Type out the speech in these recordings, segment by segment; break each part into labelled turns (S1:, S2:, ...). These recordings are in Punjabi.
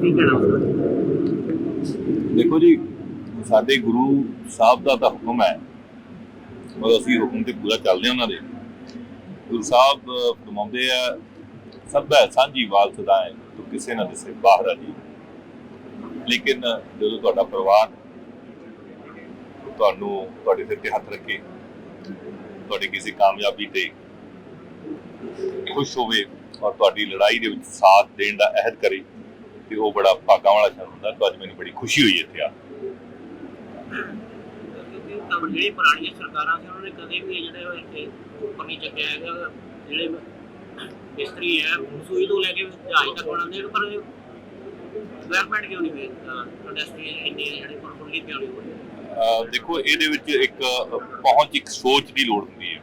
S1: ਕੀ ਕਹਿਣਾ
S2: ਦੇਖੋ ਜੀ, ਸਾਡੇ ਗੁਰੂ ਸਾਹਿਬ ਦਾ ਤਾਂ ਹੁਕਮ ਹੈ ਔਰ ਅਸੀਂ ਹੁਕਮ ਤੇ ਪੂਰਾ ਚੱਲਦੇ ਉਹਨਾਂ ਦੇ। ਗੁਰੂ ਸਾਹਿਬ ਫਰਮਾਉਂਦੇ ਆ, ਸਭ ਸਾਂਝੀ ਵਾਲ ਸਦਾ ਹੈ ਕਿਸੇ ਨਾ ਦਿਸੇ ਬਾਹਰ ਜੀ। ਲੇਕਿਨ ਜਦੋਂ ਤੁਹਾਡਾ ਪਰਿਵਾਰ ਤੁਹਾਨੂੰ ਤੁਹਾਡੇ ਸਿਰ ਤੇ ਹੱਥ ਰੱਖੇ, ਤੁਹਾਡੀ ਕਿਸੇ ਕਾਮਯਾਬੀ ਤੇ ਖੁਸ਼ ਹੋਵੇ ਔਰ ਤੁਹਾਡੀ ਲੜਾਈ ਦੇ ਵਿੱਚ ਸਾਥ ਦੇਣ ਦਾ ਅਹਿਦ ਕਰੇ ਤੇ ਉਹ ਬੜਾ ਭਾਗਾਂ ਵਾਲਾ ਸ਼ਰਨ ਹੁੰਦਾ ਤਾਂ ਅੱਜ ਮੈਨੂੰ ਬੜੀ ਖੁਸ਼ੀ ਹੋਈ ਇੱਥੇ ਆ।
S1: ਕਿਉਂਕਿ ਤਾਂ ਜਿਹੜੀ ਪੁਰਾਣੀਆਂ ਸਰਕਾਰਾਂ ਸੀ ਉਹਨਾਂ ਨੇ ਕਦੇ ਵੀ ਇਹ ਜਿਹੜੇ ਉਹ ਇੱਥੇ ਉੱਪਰ ਨਹੀਂ ਚੱਕਿਆ ਹੈਗਾ ਜਿਹੜੇ ਮਿਸਤਰੀ ਹੈ ਸੂਈ ਤੋਂ ਲੈ ਕੇ ਜਹਾਜ਼ ਤੱਕ ਬਣਾਉਂਦੇ ਨੇ ਪਰ ਡਿਵੈਲਪਮੈਂਟ ਕਿਉਂ ਨਹੀਂ ਹੋਈ? ਇੰਡਸਟਰੀ ਇੰਨੀ ਜਿਹੜੇ ਪਰ ਫੁੱਲੀ ਕਿਉਂ ਨਹੀਂ ਹੋਈ
S2: ਅਹ ਦੇਖੋ ਇਹਦੇ ਵਿੱਚ ਇੱਕ ਪਹੁੰਚ ਇੱਕ ਸੋਚ ਦੀ ਲੋੜ ਹੁੰਦੀ ਹੈ।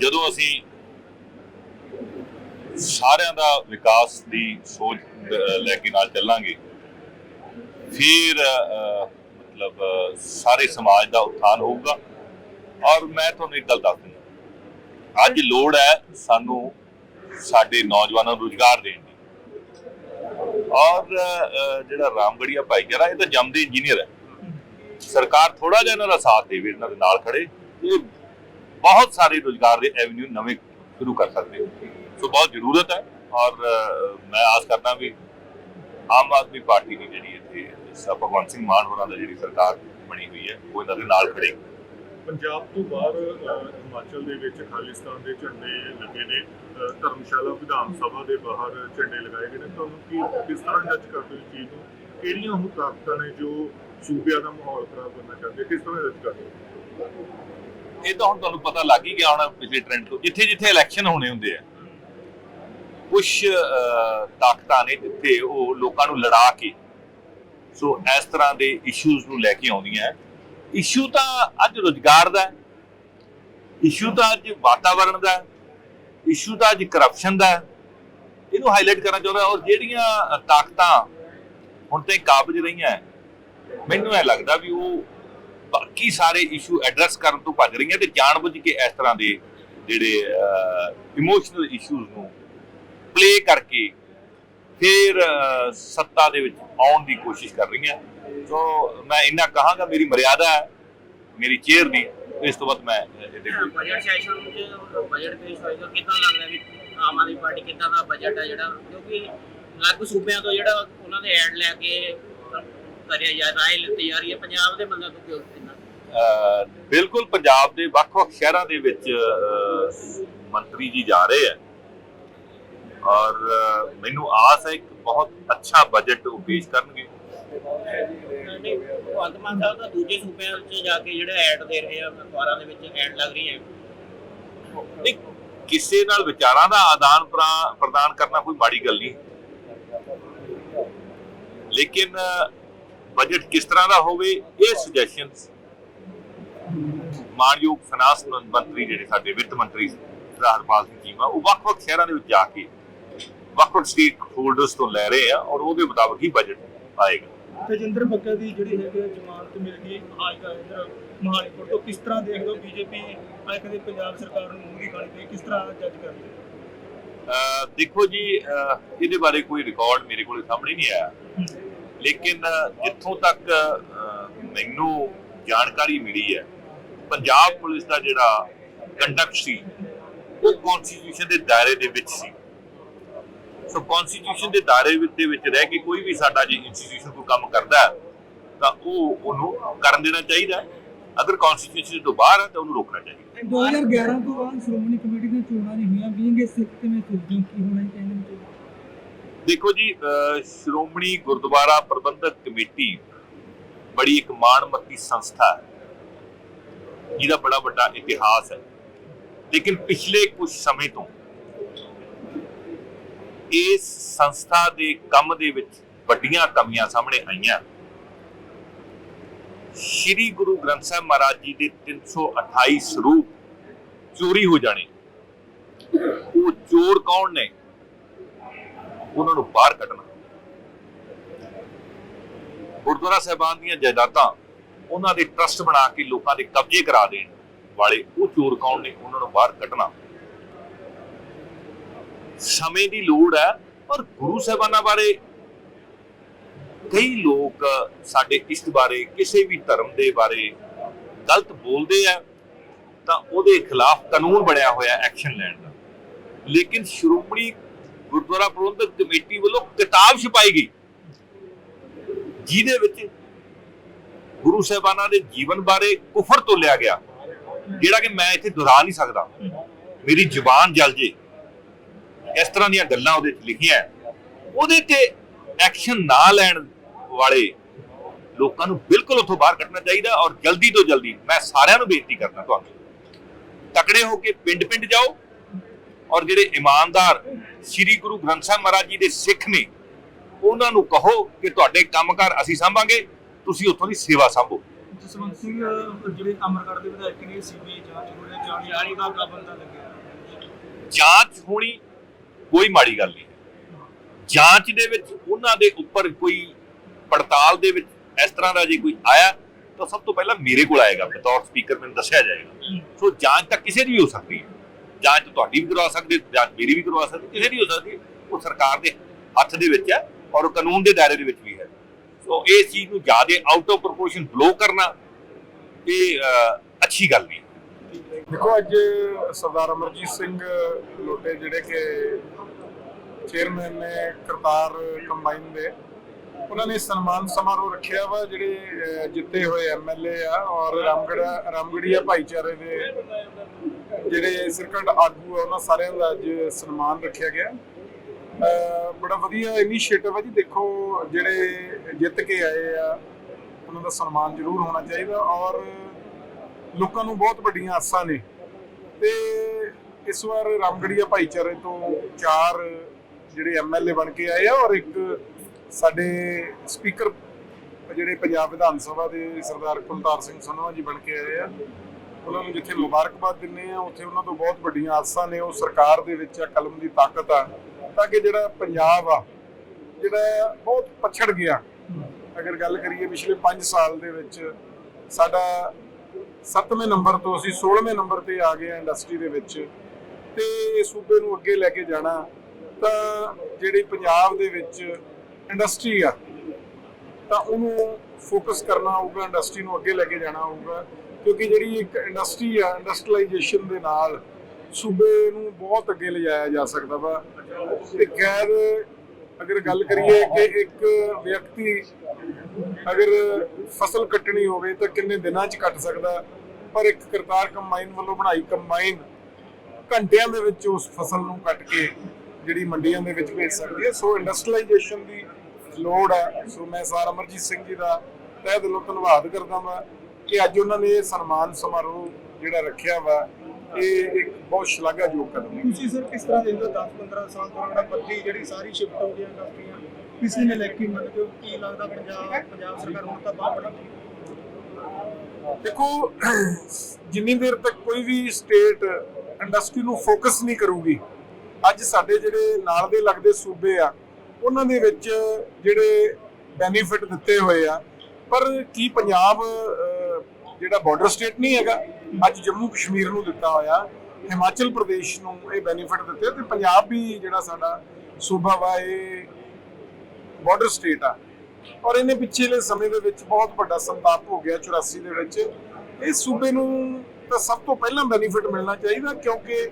S2: ਜਦੋਂ ਅਸੀਂ ਸਾਰਿਆਂ ਦਾ ਵਿਕਾਸ ਦੀ ਸੋਚ ਲੈ ਕੇ ਨਾਲ ਚੱਲਾਂਗੇ। ਫਿਰ ਮਤਲਬ, ਸਾਰੇ ਸਮਾਜ ਦਾ ਉત્ਥਾਨ ਹੋਊਗਾ। ਔਰ ਮੈਂ ਤੁਹਾਨੂੰ ਇੱਕ ਗੱਲ ਦੱਸ ਦਿੰਦਾ। ਅੱਜ ਲੋੜ ਹੈ ਸਾਨੂੰ ਸਾਡੇ ਨੌਜਵਾਨਾਂ ਨੂੰ ਰੁਜ਼ਗਾਰ ਦੇਣ ਦੀ। ਔਰ ਜਿਹੜਾ ਰਾਮਗੜੀਆ ਭਾਈਚਾਰਾ, ਇਹ ਤਾਂ ਜੰਮਦੇ ਇੰਜੀਨੀਅਰ ਹੈ। ਸਰਕਾਰ ਥੋੜਾ ਜਿਹਾ ਇਹਨਾਂ ਦਾ ਸਾਥ ਦੇਵੇ, ਇਹਨਾਂ ਦੇ ਨਾਲ ਖੜੇ ਇਹ ਬਹੁਤ ਸਾਰੇ ਰੋਜ਼ਗਾਰ ਦੇ ਐਵਨਿਊ ਨਵੇਂ ਸ਼ੁਰੂ ਕਰ ਸਕਦੇ ਸੋ ਬਹੁਤ ਜ਼ਰੂਰਤ ਹੈ ਔਰ ਮੈਂ ਆਸ ਕਰਦਾ ਵੀ ਆਮ ਆਦਮੀ ਪਾਰਟੀ ਦੀ ਜਿਹੜੀ ਇੱਥੇ ਸ- ਭਗਵੰਤ ਸਿੰਘ ਮਾਨ ਹੋਰਾਂ ਦਾ ਜਿਹੜੀ ਸਰਕਾਰ ਬਣੀ ਹੋਈ ਹੈ, ਉਹ ਇਹਨਾਂ ਦੇ ਨਾਲ ਖੜੇ।
S3: ਪੰਜਾਬ ਤੋਂ ਬਾਹਰ ਹਿਮਾਚਲ ਦੇ ਵਿੱਚ, ਖਾਲਿਸਤਾਨ ਦੇ ਝੰਡੇ ਲੱਗੇ ਨੇ। ਧਰਮਸ਼ਾਲਾ ਵਿਧਾਨ ਸਭਾ ਦੇ ਬਾਹਰ ਝੰਡੇ ਲਗਾਏ ਗਏ ਨੇ। ਤੁਹਾਨੂੰ ਕੀ, ਕਿਸ ਤਰ੍ਹਾਂ ਜੱਜ ਕਰਦੇ ਹੋ ਚੀਜ਼ ਨੂੰ? ਕਿਹੜੀਆਂ ਉਹ ਤਾਕਤਾਂ ਨੇ ਜੋ ਸੂਬਿਆਂ ਦਾ ਮਾਹੌਲ ਖਰਾਬ ਕਰਨਾ ਚਾਹੁੰਦੇ? ਕਿਸ ਤਰ੍ਹਾਂ ਜੱਜ ਕਰਦੇ ਹੋ?
S2: ਇਹ ਤਾਂ ਹੁਣ ਤੁਹਾਨੂੰ ਪਤਾ ਲੱਗ ਹੀ ਗਿਆ ਹੋਣਾ ਪਿਛਲੇ ਟ੍ਰੈਂਡ ਤੋਂ, ਜਿੱਥੇ ਜਿੱਥੇ ਇਲੈਕਸ਼ਨ ਹੋਣੇ ਹੁੰਦੇ ਆ। ਕੁਝ ਤਾਕਤਾਂ ਨੇ ਜਿੱਥੇ ਉਹ ਲੋਕਾਂ ਨੂੰ ਲੜਾ ਕੇ, ਸੋ ਇਸ ਤਰ੍ਹਾਂ ਦੇ ਇਸ਼ੂਜ਼ ਨੂੰ ਲੈ ਕੇ ਆਉਂਦੀਆਂ। ਇਸ਼ੂ ਤਾਂ ਅੱਜ ਰੋਜ਼ਗਾਰ ਦਾ ਇਸ਼ੂ ਤਾਂ ਅੱਜ ਵਾਤਾਵਰਣ ਦਾ ਇਸ਼ੂ ਤਾਂ ਅੱਜ ਕਰਪਸ਼ਨ ਦਾ ਇਹਨੂੰ ਹਾਈਲਾਈਟ ਕਰਨਾ ਚਾਹੁੰਦਾ ਔਰ ਜਿਹੜੀਆਂ ਤਾਕਤਾਂ ਹੁਣ ਤੇ ਕਾਬਜ ਰਹੀਆਂ ਮੈਨੂੰ ਇਹ ਲੱਗਦਾ ਵੀ ਉਹ ਬਾਕੀ ਸਾਰੇ ਇਸ਼ੂ ਐਡਰੈਸ ਕਰਨ ਤੋਂ ਭੱਜ ਰਹੀਆਂ ਤੇ ਜਾਣਬੁੱਝ ਕੇ ਇਸ ਤਰ੍ਹਾਂ ਦੇ ਜਿਹੜੇ ਇਮੋਸ਼ਨਲ ਇਸ਼ੂਜ਼ ਨੂੰ ਪਲੇ ਕਰਕੇ ਫਿਰ ਅਹ, ਸੱਤਾ ਦੇ ਵਿੱਚ ਆਉਣ ਦੀ ਕੋਸ਼ਿਸ਼ ਕਰ ਰਹੀਆਂ। ਸੋ ਮੈਂ ਇੰਨਾ ਕਹਾਂਗਾ ਮੇਰੀ ਮਰਿਆਦਾ ਹੈ ਮੇਰੀ ਚੇਅਰ ਦੀ ਇਸ ਤੋਂ ਬਾਅਦ ਮੈਂ ਇਹਦੇ ਕੋਈ
S1: ਬਜਟ ਸੈਸ਼ਨ ਵਿੱਚ ਬਜਟ ਪੇਸ਼ ਹੋਏਗਾ ਕਿੱਦਾਂ ਲੱਗਦਾ ਵੀ ਆਮ ਆਦਮੀ ਪਾਰਟੀ ਕਿੱਦਾਂ ਦਾ ਬਜਟ ਹੈ ਜਿਹੜਾ? ਕਿਉਂਕਿ ਅਲੱਗ ਸੂਬਿਆਂ ਤੋਂ ਜਿਹੜਾ ਉਹਨਾਂ ਦੇ ਐਡ ਲੈ ਕੇ ਜਾ ਪੰਜਾਬ ਦੇ ਬੰਦਾ ਤੋਂ ਕਿਉਂ
S2: ਬਿਲਕੁਲ ਪੰਜਾਬ ਦੇ ਵੱਖ-ਵੱਖ ਸ਼ਹਿਰਾਂ ਦੇ ਵਿੱਚ ਮੰਤਰੀ ਜੀ ਜਾ ਰਹੇ ਆ ਔਰ ਮੈਨੂੰ ਆਸ ਹੈ ਕਿ ਬਹੁਤ ਅੱਛਾ ਬਜਟ ਉਹ ਪੇਸ਼ ਕਰਨਗੇ।
S1: ਨਹੀਂ ਭਗਵੰਤ ਮਾਨ ਸਾਹਿਬ ਤਾਂ ਦੂਜੇ ਸੂਬਿਆਂ ਵਿੱਚ ਜਾ ਕੇ ਜਿਹੜਾ ਐਡ ਦੇ ਰਹੇ ਆ ਅਖਬਾਰਾਂ ਦੇ ਵਿੱਚ ਐਡ ਲੱਗ ਰਹੀ ਹੈ।
S2: ਨਹੀਂ ਕਿਸੇ ਨਾਲ ਵਿਚਾਰਾਂ ਦਾ ਆਦਾਨ ਪ੍ਰਾ- ਪ੍ਰਦਾਨ ਕਰਨਾ ਕੋਈ ਮਾੜੀ ਗੱਲ ਨਹੀਂ। ਲੇਕਿਨ ਬਜਟ ਕਿਸ ਤਰ੍ਹਾਂ ਦਾ ਹੋਵੇ ਇਹ ਸੁਜੈਸ਼ਨਸ ਮਾਨਯੋਗ ਫਾਈਨਾਂਸ ਮੰਤਰੀ ਜਿਹੜੇ ਸਾਡੇ ਵਿੱਤ ਮੰਤਰੀ ਹਰਪਾਲ ਸਿੰਘ ਚੀਮਾ ਉਹ ਵੱਖ-ਵੱਖ ਸ਼ਹਿਰਾਂ ਦੇ ਵਿੱਚ ਜਾ ਕੇ ਵੱਖ-ਵੱਖ ਸਟੇਕ ਹੋਲਡਰਸ ਤੋਂ ਲੈ ਰਹੇ ਆ ਔਰ ਉਹਦੇ ਮੁਤਾਬਕ ਹੀ ਬਜਟ ਆਏਗਾ।
S4: ਤੇਜਿੰਦਰ ਬੱਗਾ ਦੀ ਜਿਹੜੀ ਹੈਗੀ ਜ਼ਮਾਨਤ ਮਿਲ ਗਈ ਦਾ ਇਧਰ ਮਹਾਲੀਪੁਰ ਤੋਂ ਕਿਸ ਤਰ੍ਹਾਂ ਦੇਖਦੇ ਹੋ ਬੀਜੇਪੀ ਆਏ ਕਦੇ ਪੰਜਾਬ ਸਰਕਾਰ ਨੂੰ ਮੂੰਹ ਦੀ ਖਾਣੀ ਪਈ ਕਿਸ ਤਰ੍ਹਾਂ ਜੱਜ ਕਰਦੇ ਹੋ?
S2: ਦੇਖੋ ਜੀ ਇਹਦੇ ਬਾਰੇ ਕੋਈ ਰਿਕਾਰਡ ਮੇਰੇ ਕੋਲ ਸਾਹਮਣੇ ਨਹੀਂ ਆਇਆ। ਲੇਕਿਨ ਜਿੱਥੋਂ ਤੱਕ ਮੈਨੂੰ ਜਾਣਕਾਰੀ ਮਿਲੀ ਹੈ, ਪੰਜਾਬ ਪੁਲਿਸ ਦਾ ਜਿਹੜਾ ਕੰਡਕਟ ਸੀ, ਉਹ ਕਨਸਟੀਟਿਊਸ਼ਨ ਦੇ ਦਾਇਰੇ ਦੇ ਵਿੱਚ ਸੀ। ਸੋ ਕਨਸਟੀਟਿਊਸ਼ਨ ਦੇ ਦਾਇਰੇ ਵਿੱਚ, ਦੇ ਵਿੱਚ ਰਹਿ ਕੇ ਕੋਈ ਵੀ ਸਾਡਾ ਜੇ ਇੰਸਟੀਟਿਊਸ਼ਨ ਕੋਈ ਕੰਮ ਕਰਦਾ ਤਾਂ ਉਹ ਉਹਨੂੰ ਕਰਨ ਦੇਣਾ ਚਾਹੀਦਾ ਅਗਰ ਕਨਸਟੀਟਿਊਸ਼ਨ ਤੋਂ ਬਾਹਰ ਹੈ, ਤਾਂ ਉਹਨੂੰ ਰੋਕਣਾ ਚਾਹੀਦਾ
S4: 2011 ਤੋਂ ਬਾਅਦ ਸ਼੍ਰੋਮਣੀ ਕਮੇਟੀ ਦੀਆਂ ਚੋਣਾਂ ਨਹੀਂ ਹੋਈਆਂ ਬੀਂਗੇ ਸਿੱਖ ਕਿਵੇਂ ਸੋਚਦੇ ਹੋ? ਕੀ ਹੋਣਾ ਚਾਹੀਦਾ?
S2: ਦੇਖੋ ਜੀ, ਅਹ, ਸ਼੍ਰੋਮਣੀ ਗੁਰਦੁਆਰਾ ਪ੍ਰਬੰਧਕ ਕਮੇਟੀ ਬੜੀ ਇੱਕ ਮਾਣਮੱਤੀ ਸੰਸਥਾ ਹੈ। ਜਿਹਦਾ ਬੜਾ ਵੱਡਾ ਇਤਿਹਾਸ ਹੈ। ਲੇਕਿਨ ਪਿਛਲੇ ਕੁਝ ਸਮੇਂ ਤੋਂ ਇਸ ਸੰਸਥਾ ਦੇ ਕੰਮ ਦੇ ਵਿੱਚ ਵੱਡੀਆਂ ਕਮੀਆਂ ਸਾਹਮਣੇ ਆਈਆਂ। ਸ਼੍ਰੀ ਗੁਰੂ ਗ੍ਰੰਥ ਸਾਹਿਬ ਮਹਾਰਾਜ ਜੀ ਦੇ 328 ਸਰੂਪ ਚੋਰੀ ਹੋ ਜਾਣੇ। ਉਹ ਚੋਰ ਕੌਣ ਨੇ? ਉਹਨਾਂ ਨੂੰ ਬਾਹਰ ਕੱਢਣਾ। ਗੁਰਦੁਆਰਾ ਸਾਹਿਬਾਨ ਦੀਆਂ ਜਾਇਦਾਦਾਂ ਉਹਨਾਂ ਦੇ ਟਰਸਟ ਬਣਾ ਕੇ ਲੋਕਾਂ ਦੇ ਕਬਜ਼ੇ ਕਰਾ ਦੇਣ ਵਾਲੇ ਉਹ ਚੋਰ ਕੌਣ ਨੇ, ਉਹਨਾਂ ਨੂੰ ਬਾਹਰ ਕੱਢਣਾ। ਸਮੇਂ ਦੀ ਲੋੜ ਹੈ ਔਰ ਗੁਰੂ ਸਾਹਿਬਾਨਾਂ ਬਾਰੇ ਕਈ ਲੋਕ ਸਾਡੇ ਇਸ ਬਾਰੇ, ਕਿਸੇ ਵੀ ਧਰਮ ਦੇ ਬਾਰੇ ਗਲਤ ਬੋਲਦੇ ਆ, ਤਾਂ ਉਹਦੇ ਖਿਲਾਫ ਕਾਨੂੰਨ ਬਣਿਆ ਹੋਇਆ ਐਕਸ਼ਨ ਲੈਣ ਦਾ। ਲੇਕਿਨ ਸ਼੍ਰੋਮਣੀ ਗੁਰਦੁਆਰਾ ਪ੍ਰਬੰਧਕ ਕਮੇਟੀ ਵੱਲੋਂ ਕਿਤਾਬ ਛਪਾਈ ਗਈ। ਜਿਹਦੇ ਵਿੱਚ ਗੁਰੂ ਸਾਹਿਬਾਨਾਂ ਦੇ ਜੀਵਨ ਬਾਰੇ ਕੁਫਰ ਤੋਲਿਆ ਗਿਆ, ਜਿਹੜਾ ਕਿ ਮੈਂ ਇੱਥੇ ਦੁਹਰਾ ਨਹੀਂ ਸਕਦਾ। ਮੇਰੀ ਜ਼ੁਬਾਨ ਜਲ ਜੇ। ਇਸ ਤਰ੍ਹਾਂ ਦੀਆਂ ਗੱਲਾਂ ਉਹਦੇ ਵਿੱਚ ਲਿਖੀਆਂ ਉਹਦੇ ਤੇ ਐਕਸ਼ਨ ਨਾ ਲੈਣ ਵਾਲੇ ਲੋਕਾਂ ਨੂੰ ਬਿਲਕੁਲ ਉੱਥੋਂ ਬਾਹਰ ਕੱਢਣਾ ਚਾਹੀਦਾ ਔਰ ਜਲਦੀ ਤੋਂ ਜਲਦੀ ਮੈਂ ਸਾਰਿਆਂ ਨੂੰ ਬੇਨਤੀ ਕਰਦਾ ਤੁਹਾਨੂੰ। ਤਕੜੇ ਹੋ ਕੇ ਪਿੰਡ-ਪਿੰਡ ਜਾਓ ਔਰ ਜਿਹੜੇ ਇਮਾਨਦਾਰ ਸ੍ਰੀ ਗੁਰੂ ਗ੍ਰੰਥ ਸਾਹਿਬ ਮਹਾਰਾਜ ਜੀ ਦੇ ਸਿੱਖ ਨੇ ਉਹਨਾਂ ਨੂੰ ਕਹੋ ਕਿ ਤੁਹਾਡੇ ਕੰਮਕਾਰ ਅਸੀਂ ਸੰਭਾਂਗੇ ਤੁਸੀਂ ਉੱਥੋਂ ਦੀ ਸੇਵਾ ਸੰਭੋ।
S4: ਜਸਵੰਤ ਸਿੰਘ ਅਹ, ਜਿਹੜੇ ਅਮਰਗੜ੍ਹ ਦੇ ਵਿਧਾਇਕ ਨੇ ਸੀਬੀਆਈ ਜਾਂਚ ਹੋ ਰਹੀ ਹੈ 40 ਦਾ ਦਾ ਬੰਦਾ ਲੱਗਿਆ।
S2: ਜਾਂਚ ਹੋਣੀ ਕੋਈ ਮਾੜੀ ਗੱਲ ਨਹੀਂ। ਜਾਂਚ ਦੇ ਵਿੱਚ ਉਹਨਾਂ ਦੇ ਉੱਪਰ ਕੋਈ ਪੜਤਾਲ ਦੇ ਵਿੱਚ ਇਸ ਤਰ੍ਹਾਂ ਦਾ ਜੇ ਕੋਈ ਆਇਆ ਤਾਂ ਸਭ ਤੋਂ ਪਹਿਲਾਂ ਮੇਰੇ ਕੋਲ ਆਏਗਾ ਬਤੌਰ ਸਪੀਕਰ ਮੈਨੂੰ ਦੱਸਿਆ ਜਾਏਗਾ। ਸੋ ਜਾਂਚ ਤਾਂ ਕਿਸੇ ਦੀ ਵੀ ਹੋ ਸਕਦੀ ਹੈ। ਜਾਂਚ ਤੁਹਾਡੀ ਵੀ ਕਰਵਾ ਸਕਦੇ, ਜਾਂਚ ਮੇਰੀ ਵੀ ਕਰਵਾ ਸਕਦੇ, ਕਿਸੇ ਦੀ ਹੋ ਸਕਦੀ ਉਹ ਸਰਕਾਰ ਦੇ ਹੱਥ ਦੇ ਵਿੱਚ ਹੈ ਔਰ ਕਾਨੂੰਨ ਦੇ ਦਾਇਰੇ ਦੇ ਵਿੱਚ ਵੀ ਹੈ। ਸੋ ਇਸ ਚੀਜ਼ ਨੂੰ ਜ਼ਿਆਦਾ ਆਊਟ ਆਫ ਪ੍ਰੋਪੋਰਸ਼ਨ ਬਲੋ ਕਰਨਾ, ਇਹ ਅੱਛੀ ਗੱਲ ਨਹੀਂ
S5: ਦੇਖੋ, ਅੱਜ ਸਰਦਾਰ ਅਮਰਜੀਤ ਸਿੰਘ ਲੋਟੇ ਜਿਹੜੇ ਕਿ ਚੇਅਰਮੈਨ ਨੇ ਕਰਤਾਰ ਕੰਬਾਈਨ ਦੇ, ਉਹਨਾਂ ਨੇ ਸਨਮਾਨ ਸਮਾਰੋਹ ਰੱਖਿਆ ਵਾ ਜਿਹੜੇ ਜਿੱਤੇ ਹੋਏ ਐਮਐਲਏ ਆ ਔਰ ਰਾਮਗੜਾ ਰਾਮਗੜੀਆ ਭਾਈਚਾਰੇ ਦੇ ਜਿਹੜੇ ਸਿਰਕੰਡ ਆਗੂ ਆ, ਉਹਨਾਂ ਸਾਰਿਆਂ ਦਾ ਅੱਜ ਸਨਮਾਨ ਰੱਖਿਆ ਗਿਆ। ਬੜਾ ਵਧੀਆ ਇਨੀਸ਼ੀਏਟਿਵ ਹੈ ਜੀ, ਦੇਖੋ ਜਿਹੜੇ ਜਿੱਤ ਕੇ ਆਏ ਆ, ਉਹਨਾਂ ਦਾ ਸਨਮਾਨ ਜ਼ਰੂਰ ਹੋਣਾ ਚਾਹੀਦਾ ਔਰ ਲੋਕਾਂ ਨੂੰ ਬਹੁਤ ਵੱਡੀਆਂ ਆਸਾਂ ਨੇ। ਤੇ ਇਸ ਵਾਰ ਰਾਮਗੜੀਆ ਭਾਈਚਾਰੇ ਤੋਂ ਚਾਰ ਜਿਹੜੇ ਐਮਐਲਏ ਬਣ ਕੇ ਆਏ ਆ ਔਰ ਇੱਕ ਸਾਡੇ ਸਪੀਕਰ ਜਿਹੜੇ ਪੰਜਾਬ ਵਿਧਾਨ ਸਭਾ ਦੇ ਸਰਦਾਰ ਕੁਲਤਾਰ ਸਿੰਘ ਸੰਧਵਾ ਜੀ ਬਣ ਕੇ ਆਏ ਆ। ਉਹਨਾਂ ਨੂੰ ਜਿੱਥੇ ਮੁਬਾਰਕਬਾਦ ਦਿੰਨੇ ਆ ਉੱਥੇ ਉਹਨਾਂ ਤੋਂ ਬਹੁਤ ਵੱਡੀਆਂ ਆਸਾਂ ਨੇ, ਉਹ ਸਰਕਾਰ ਦੇ ਵਿੱਚ ਆ, ਕਲਮ ਦੀ ਤਾਕਤ ਆ, ਤਾਂ ਕਿ ਜਿਹੜਾ ਪੰਜਾਬ ਆ, ਜਿਹੜਾ ਬਹੁਤ ਪਛੜ ਗਿਆ। ਅਗਰ ਗੱਲ ਕਰੀਏ ਪਿਛਲੇ 5 ਸਾਲ ਦੇ ਵਿੱਚ, ਸਾਡਾ 7ਵੇਂ ਨੰਬਰ ਤੋਂ ਅਸੀਂ 16ਵੇਂ ਨੰਬਰ ਤੇ ਆ ਗਏ ਆ ਇੰਡਸਟਰੀ ਦੇ ਵਿੱਚ, ਤੇ ਇਹ ਸੂਬੇ ਨੂੰ ਅੱਗੇ ਲੈ ਕੇ ਜਾਣਾ, ਤਾਂ ਜਿਹੜੀ ਪੰਜਾਬ ਦੇ ਵਿੱਚ ਇੰਡਸਟਰੀ ਆ, ਤਾਂ ਉਹਨੂੰ ਫੋਕਸ ਕਰਨਾ ਹੋਊਗਾ, ਇੰਡਸਟਰੀ ਨੂੰ ਅੱਗੇ ਲੈ ਕੇ ਜਾਣਾ ਹੋਊਗਾ। ਕਿਉਂਕਿ ਜਿਹੜੀ ਇੱਕ ਇੰਡਸਟਰੀ ਆ ਇੰਡਸਟਰੀਲਾਈਜੇਸ਼ਨ ਦੇ ਨਾਲ ਸੂਬੇ ਨੂੰ ਬਹੁਤ ਅੱਗੇ ਲਿਜਾਇਆ ਜਾ ਸਕਦਾ ਵਾ। ਤੇ ਖੈਰ, ਅਗਰ ਗੱਲ ਕਰੀਏ ਕਿ ਇੱਕ ਵਿਅਕਤੀ ਅਗਰ ਫਸਲ ਕੱਟਣੀ ਹੋਵੇ ਤਾਂ ਕਿੰਨੇ ਦਿਨਾਂ 'ਚ ਕੱਟ ਸਕਦਾ? ਪਰ ਇੱਕ ਕਰਤਾਰ ਕੰਬਾਈਨ ਵੱਲੋਂ ਬਣਾਈ ਕੰਬਾਈਨ ਘੰਟਿਆਂ ਦੇ ਵਿੱਚ ਉਸ ਫਸਲ ਨੂੰ ਕੱਟ ਕੇ ਜਿਹੜੀ ਮੰਡੀਆਂ ਦੇ ਵਿੱਚ ਭੇਜ ਸਕਦੀ ਹੈ। ਸੋ ਇੰਡਸਟਰੀਲਾਈਜੇਸ਼ਨ ਦੀ ਲੋੜ ਹੈ ਸੋ ਮੈਂ ਸਰ ਅਮਰਜੀਤ ਸਿੰਘ ਜੀ ਦਾ ਤਹਿ ਦਿਲੋਂ ਧੰਨਵਾਦ ਕਰਦਾ ਹਾਂ ਕਿ ਅੱਜ ਉਹਨਾਂ ਨੇ ਇਹ ਸਨਮਾਨ ਸਮਾਰੋਹ ਜਿਹੜਾ ਰੱਖਿਆ ਵਾ ਇਹ ਇੱਕ ਬਹੁਤ ਸ਼ਲਾਘਾਯੋਗ ਕਦਮ ਹੈ।
S4: ਤੁਸੀਂ ਸਰ ਕਿਸ ਤਰ੍ਹਾਂ ਦੇਖਦੇ ਹੋ 10 15 ਸਾਲ ਤੋਂ ਜਿਹੜਾ ਪੱਟੀ ਜਿਹੜੀ ਸਾਰੀ ਸ਼ਿਫਟ ਹੋ ਗਈ ਇੰਡਸਟਰੀਆਂ ਕਿਸੇ ਨੇ ਲੈ ਕੇ ਮੰਨਦੇ ਹੋ? ਕੀ ਲੱਗਦਾ ਪੰਜਾਬ ਪੰਜਾਬ ਸਰਕਾਰ ਹੁਣ ਤਾਂ ਬਾਹਰ ਬੜੀ
S5: ਦੇਖੋ ਜਿੰਨੀ ਦੇਰ ਤੱਕ ਕੋਈ ਵੀ ਸਟੇਟ ਇੰਡਸਟਰੀ ਨੂੰ ਫੋਕਸ ਨਹੀਂ ਕਰੂਗੀ ਅੱਜ ਸਾਡੇ ਜਿਹੜੇ ਨਾਲ ਦੇ ਲੱਗਦੇ ਸੂਬੇ ਆ ਉਹਨਾਂ ਦੇ ਵਿੱਚ ਜਿਹੜੇ ਬੈਨੀਫਿਟ ਦਿੱਤੇ ਹੋਏ ਆ। ਪਰ ਕੀ ਪੰਜਾਬ ਜਿਹੜਾ ਬਾਰਡਰ ਸਟੇਟ ਨਹੀਂ ਹੈਗਾ, ਅੱਜ ਜੰਮੂ ਕਸ਼ਮੀਰ ਨੂੰ ਦਿੱਤਾ ਹੋਇਆ, ਹਿਮਾਚਲ ਪ੍ਰਦੇਸ਼ ਨੂੰ ਇਹ ਬੈਨੀਫਿਟ ਦਿੱਤੇ ਤੇ ਪੰਜਾਬ ਵੀ ਜਿਹੜਾ ਸਾਡਾ ਸੂਬਾ ਵਾ, ਇਹ ਬਾਰਡਰ ਸਟੇਟ ਆ। ਔਰ ਇਹਨੇ ਪਿਛਲੇ ਸਮੇਂ ਦੇ ਵਿੱਚ ਬਹੁਤ ਵੱਡਾ ਸੰਤਾਪ ਹੋ ਗਿਆ 84 ਦੇ ਵਿੱਚ। ਇਹ ਸੂਬੇ ਨੂੰ ਤਾਂ ਸਭ ਤੋਂ ਪਹਿਲਾਂ ਬੈਨੀਫਿਟ ਮਿਲਣਾ ਚਾਹੀਦਾ, ਕਿਉਂਕਿ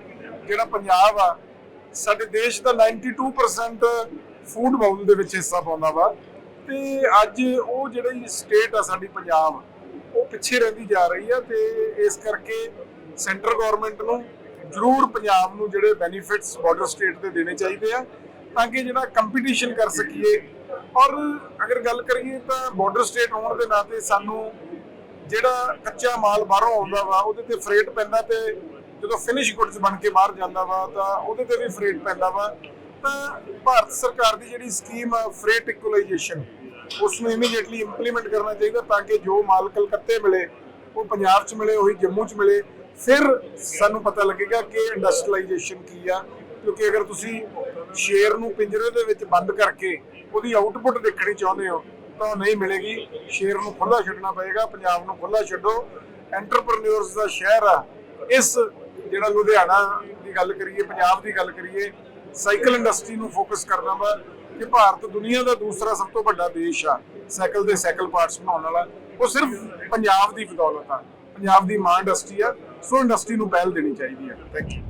S5: ਜਿਹੜਾ ਪੰਜਾਬ ਆ, ਸਾਡੇ ਦੇਸ਼ ਦਾ 92% ਫੂਡ ਬਾਉਲ ਦੇ ਵਿੱਚ ਹਿੱਸਾ ਪਾਉਂਦਾ ਵਾ। ਤੇ ਅੱਜ ਉਹ ਜਿਹੜੀ ਸਟੇਟ ਆ, ਸਾਡੀ ਪੰਜਾਬ ਉਹ ਪਿੱਛੇ ਰਹਿੰਦੀ ਜਾ ਰਹੀ ਆ ਤੇ ਇਸ ਕਰਕੇ ਸੈਂਟਰ ਗਵਰਨਮੈਂਟ ਨੂੰ ਜ਼ਰੂਰ ਪੰਜਾਬ ਨੂੰ ਜਿਹੜੇ ਬੈਨੀਫਿਟਸ ਬਾਰਡਰ ਸਟੇਟ ਦੇ ਦੇਣੇ ਚਾਹੀਦੇ ਆ ਤਾਂ ਕਿ ਜਿਹੜਾ ਕੰਪੀਟੀਸ਼ਨ ਕਰ ਸਕੀਏ। ਔਰ ਅਗਰ ਗੱਲ ਕਰੀਏ ਤਾਂ ਬਾਰਡਰ ਸਟੇਟ ਹੋਣ ਦੇ ਨਾਤੇ ਸਾਨੂੰ ਜਿਹੜਾ ਕੱਚਾ ਮਾਲ ਬਾਹਰੋਂ ਆਉਂਦਾ ਵਾ, ਉਹਦੇ ਤੇ ਫਰੇਟ ਪੈਂਦਾ ਤੇ ਜਦੋਂ ਫਿਨਿਸ਼ ਗੁੱਡਸ ਬਣ ਕੇ ਬਾਹਰ ਜਾਂਦਾ ਵਾ, ਤਾਂ ਉਹਦੇ ਤੇ ਵੀ ਫਰੇਟ ਪੈਂਦਾ ਵਾ। ਤਾਂ ਭਾਰਤ ਸਰਕਾਰ ਦੀ ਜਿਹੜੀ ਸਕੀਮ ਆ ਫਰੇਟ ਇਕੁਲਾਈਜੇਸ਼ਨ ਉਸ ਨੂੰ ਇਮੀਡੀਏਟਲੀ ਇੰਪਲੀਮੈਂਟ ਕਰਨਾ ਚਾਹੀਦਾ ਤਾਂ ਕਿ ਜੋ ਮਾਲ ਕਲਕੱਤੇ ਮਿਲੇ, ਉਹ ਪੰਜਾਬ 'ਚ ਮਿਲੇ, ਉਹੀ ਜੰਮੂ 'ਚ ਮਿਲੇ। ਫਿਰ ਸਾਨੂੰ ਪਤਾ ਲੱਗੇਗਾ ਕਿ ਇੰਡਸਟਰੀਲਾਈਜੇਸ਼ਨ ਕੀ ਆ। ਕਿਉਂਕਿ ਅਗਰ ਤੁਸੀਂ ਸ਼ੇਰ ਨੂੰ ਪਿੰਜਰੇ ਦੇ ਵਿੱਚ ਬੰਦ ਕਰਕੇ ਉਹਦੀ ਆਊਟਪੁੱਟ ਦੇਖਣੀ ਚਾਹੁੰਦੇ ਹੋ, ਤਾਂ ਉਹ ਨਹੀਂ ਮਿਲੇਗੀ। ਸ਼ੇਰ ਨੂੰ ਖੁੱਲਾ ਛੱਡਣਾ ਪਏਗਾ, ਪੰਜਾਬ ਨੂੰ ਖੁੱਲਾ ਛੱਡੋ। ਐਂਟਰਪ੍ਰੈਨਿਓਰਸ ਦਾ ਸ਼ਹਿਰ ਆ। ਇਸ ਜਿਹੜਾ ਲੁਧਿਆਣਾ ਦੀ ਗੱਲ ਕਰੀਏ, ਪੰਜਾਬ ਦੀ ਗੱਲ ਕਰੀਏ ਸਾਈਕਲ ਇੰਡਸਟਰੀ ਨੂੰ ਫੋਕਸ ਕਰਨਾ ਵਾ। ਕਿ ਭਾਰਤ ਦੁਨੀਆ ਦਾ ਦੂਸਰਾ ਸਭ ਤੋਂ ਵੱਡਾ ਦੇਸ਼ ਆ, ਸਾਈਕਲ ਦੇ ਸਾਈਕਲ ਪਾਰਟਸ ਬਣਾਉਣ ਵਾਲਾ, ਉਹ ਸਿਰਫ ਪੰਜਾਬ ਦੀ ਬਦੌਲਤ ਆ, ਪੰਜਾਬ ਦੀ ਮਾਂ ਇੰਡਸਟਰੀ ਆ, ਸੋ ਇੰਡਸਟਰੀ ਨੂੰ ਪਹਿਲ ਦੇਣੀ ਚਾਹੀਦੀ ਆ। Thank you